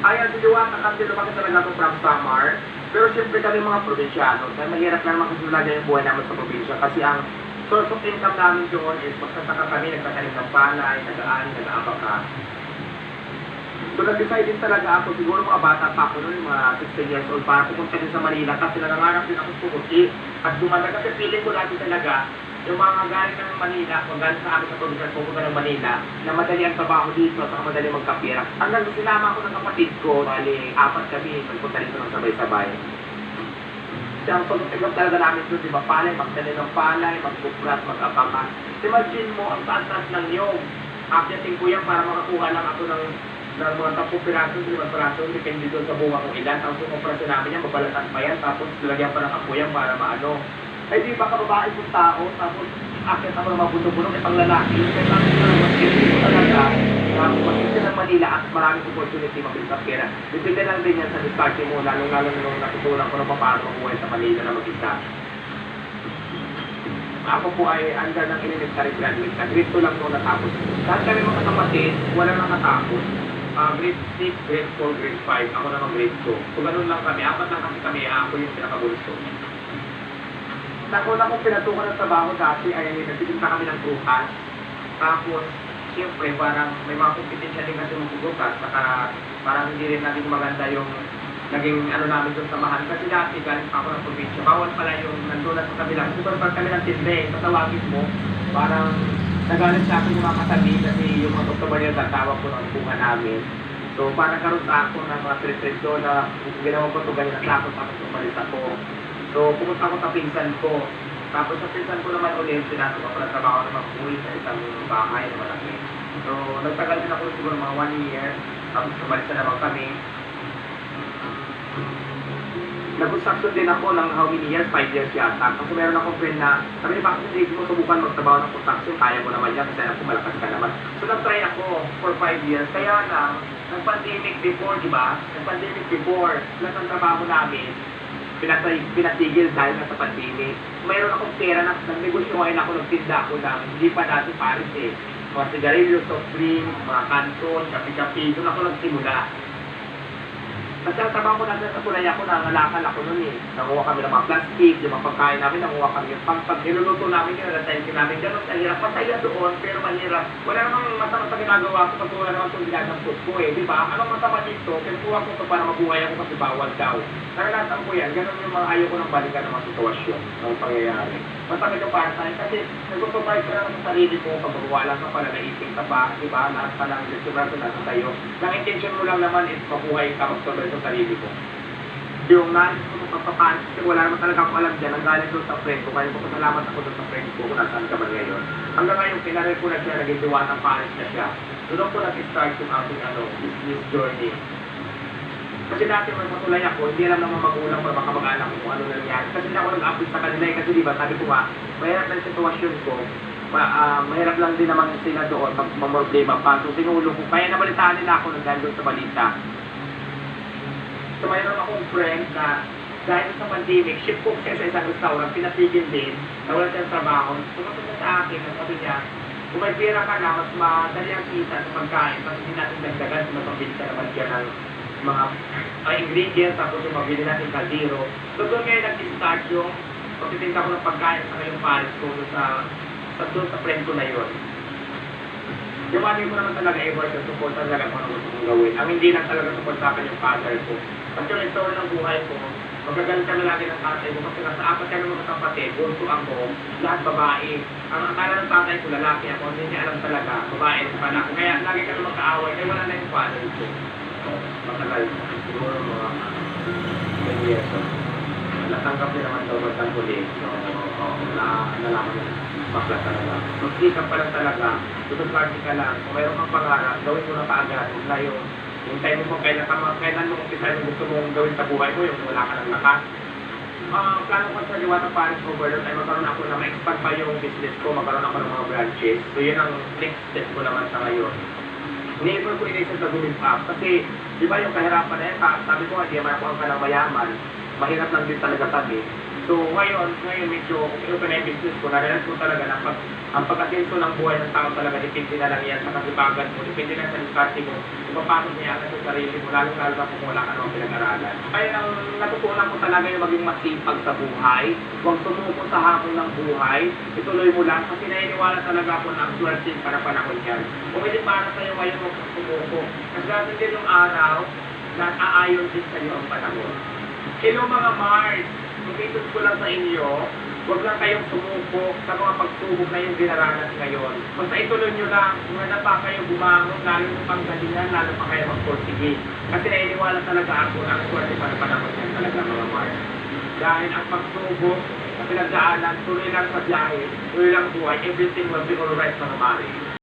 Ayan, si Diwata kasi lumaki talaga ako from Samar. Pero siyempre kami mga probinsyano, dahil mahirap na naman kasi talaga yung buhay namin sa probinsya. Kasi ang source of income namin doon is magsasaka kami, nagtatanim ng palay, nag-aani, nag-aabaka. So nag-decide din talaga ako, siguro mga bata pa ako noon, mga 16 years old, para pupunta din sa Manila kasi nangangarap din ako pumuti. At dumala kasi feeling ko dati talaga, yung mga galing ng Manila, kung sa amin sa probinsya, pupunta ng Manila, na madali ang trabaho dito, at madali magkapira. Hanggang sinama ako ng kapatid ko, bali, apat kami, nagpunta dito ng sabay-sabay. Kasi ang pagkakagap talaga namin doon, di ba, palay, magdali ng palay, magbukrat, mag-abaka. Imagine mo, ang taas-taas ng niyog. Akyating ko yan para makakuha lang ako ng ng mga 10 piraso, 5 piraso, depende doon sa bunga kung ilan. Ang sumoprasyon namin yan, mabalatan pa yan, tapos lalagyan pa ng apo yan para maano. Ay di ba kababae kong tao, tapos akit ako ng mga buto-buto, may panglalaki, may sabi ko ng mag-isip ko talaga, ng Manila at maraming opportunity mabilis ang pera. Depende lang din yan sa diskarte mo, lalong-lalo nung natutunan ko na paano mabuhay sa Manila na mag-isa. Ako po ay under ng elementary graduate na grade 2 lang po natapos. Lahat kami mga kapatid, wala nang natapos. Ah, grade 6, grade 4, grade 5, ako naman grade 2. So ganun lang kami, apat lang kasi kami, ako yung pinakabulso. Nakuna kong pinatukan ng trabaho dati ay nagtitinta kami ng prutas. Tapos, siyempre, parang may mga kompetensya din kasi magbubukas. Saka parang hindi rin naging maganda yung naging ano namin doon samahan. Kasi dati galing pa ako ng probinsya. Bawal pala yung nandun na sa kabila. Kasi parang kami ng tinde, tatawagin mo. Parang nagalit sa akin yung mga katabi kasi yung mga doktor niya tatawag ko ng bunga namin. So parang karoon ako ng mga doon na ginawa ko ito ganyan at tapos tapos umalis ako. So pumunta ako sa pinsan ko. Tapos sa pinsan ko naman ulit, pinasok ako ng trabaho na mag-uwi sa isang bahay na malaki. So nagtagal din ako siguro mga one year. Tapos umalis na naman kami. Nag-construction din ako ng how many years? 5 years yata. Kasi meron akong friend na, sabi niya, bakit hindi mo subukan magtrabaho ng construction? Kaya mo naman yan kasi alam ko malakas ka naman. So nag-try ako for 5 years. Kaya lang, nag-pandemic before, di ba? Nag-pandemic before, lahat ng trabaho namin, pinatay, pinatigil dahil na sa pandemic. Mayroon akong pera na nagnegosyo ngayon ako, nagtinda ako ng, hindi pa dati Paris eh. Mga sigarilyo, soft drink, mga kanton, kapi-kapi, doon ako nagsimula. Kasi ang trabaho ko natin sa tulay ako, nangalakal ako noon eh. Nanguha kami ng mga plastic, yung mga pagkain namin, nanguha kami yung pang pag niluluto namin, yun, natensin namin, ganun, ang hirap. Masaya doon, pero mahirap. Wala namang masama sa ginagawa ko pag wala naman itong ginagampot ko eh, di ba? Anong masama dito? Kinukuha ko ito para mabuhay ako kasi bawal daw. Nakalatan ko yan, ganun yung mga ayaw ko ng balikan ng mga sitwasyon, ng pangyayari. Masakit yung sa akin kasi nag-surprise ka lang sa sarili mo, pag wala pala, naising ka pa, di ba? Lahat pa lang, restaurant na nasa tayo. Ang intention mo lang naman is mabuhay ka, mag-survive sa sarili ko. Yung nais ko pagpapanis, kasi wala naman talaga ako alam dyan, ang galing doon sa friend ko, kaya pasalamat ako doon sa friend ko kung nasaan ka man ngayon. Hanggang ngayon, pinarin ko na siya, naging diwa ng Paris na siya. Doon ko nag-start yung aking ano, business journey. Kasi dati may matulay ako, hindi alam naman magulang o baka mag-anak ko kung ano nangyari. Kasi hindi ako nag-update sa kanila eh. Kasi di ba, sabi ko nga, mahirap na yung sitwasyon ko. Ma, ah, mahirap lang din naman sila doon pag mamroblema pa. So tinulong ko. Kaya nabalitaan nila ako nang dahil sa balita. So mayroon akong friend na dahil sa pandemic, shift cook siya sa isang restaurant, pinatigil din, nawala siyang trabaho. Sumunod niya sa akin, ang sabi niya, kung may pera ka na, mas madali ang kita sa pagkain, tapos hindi natin dagdagan, kung mapabili ka naman siya ng mga uh, ingredients, tapos yung mabili natin kaldero. So doon ngayon nag-start yung pagtitinda ko ng pagkain sa yung pares ko sa, sa, doon sa friend ko na yun. Yung mali mo naman talaga effort yung support talaga kung ano gusto mong gawin. Ang hindi lang talaga support sa akin yung father ko. Kasi yung story ng buhay ko, magagalit kami lagi ng tatay ko kasi nasa apat kami mga kapatid, bunso ako, lahat babae. Ang akala ng tatay ko, lalaki ako, hindi niya alam talaga, babae pala ako. Kaya lagi kami magkaaway, kaya wala na yung father ko. So, matagal, siguro mga 10 years. Natanggap niya naman daw magkang huli. So, oh, na, nalaman niya, bakla talaga. Magkita pa lang talaga, tutong party ka lang. Kung mayroon kang pangarap, gawin mo na kaagad. Huwag na yung, time mo kailan ka, kailan mo umpisa yung gusto mong gawin sa buhay mo, yung wala ka ng lakas. Ah, plano ko sa Liwanag Paris Overload ay magkaroon ako na ma-expand pa yung business ko, magkaroon ako ng mga branches. So yun ang next step ko naman sa ngayon. Never ko inisip na gawin pa. Kasi, di ba yung kahirapan na yan, sabi ko nga, di naman ako ang mayaman. Mahirap lang din talaga kami. So, ngayon, ngayon medyo open na yung business ko, narinig ko talaga na pag, ang pagkatinto ng buhay ng tao talaga, depende na lang yan sa kasibagan mo, depende lang sa diskarte mo, ipapasok niya agad sa sarili mo, lalo-lalo na kung wala ka naman pinag-aralan. Kaya ang natutunan ko talaga yung maging masipag sa buhay, huwag sumuko sa hamon ng buhay, ituloy mo lang, kasi naniniwala talaga ako na ang swerte para panahon yan. Kung hindi para sa'yo ngayon, huwag sumuko. Kasi din yung araw, na aayon din sa'yo ang panahon. Hello mga Mars! Mag-itos ko lang sa inyo, huwag lang kayong sumuko sa mga pagsubok na yung dinaranas ngayon. Basta ituloy nyo lang, kung na pa kayo bumangon, lalo yung panggalingan, lalo pa kayo magporsige. Kasi nainiwala talaga ako ang swerte para panahon yan talaga mga Mars. Dahil ang pagsubok, sa pinagdaanan, tuloy lang sa biyahe, tuloy lang buhay, everything will be alright mga Mars.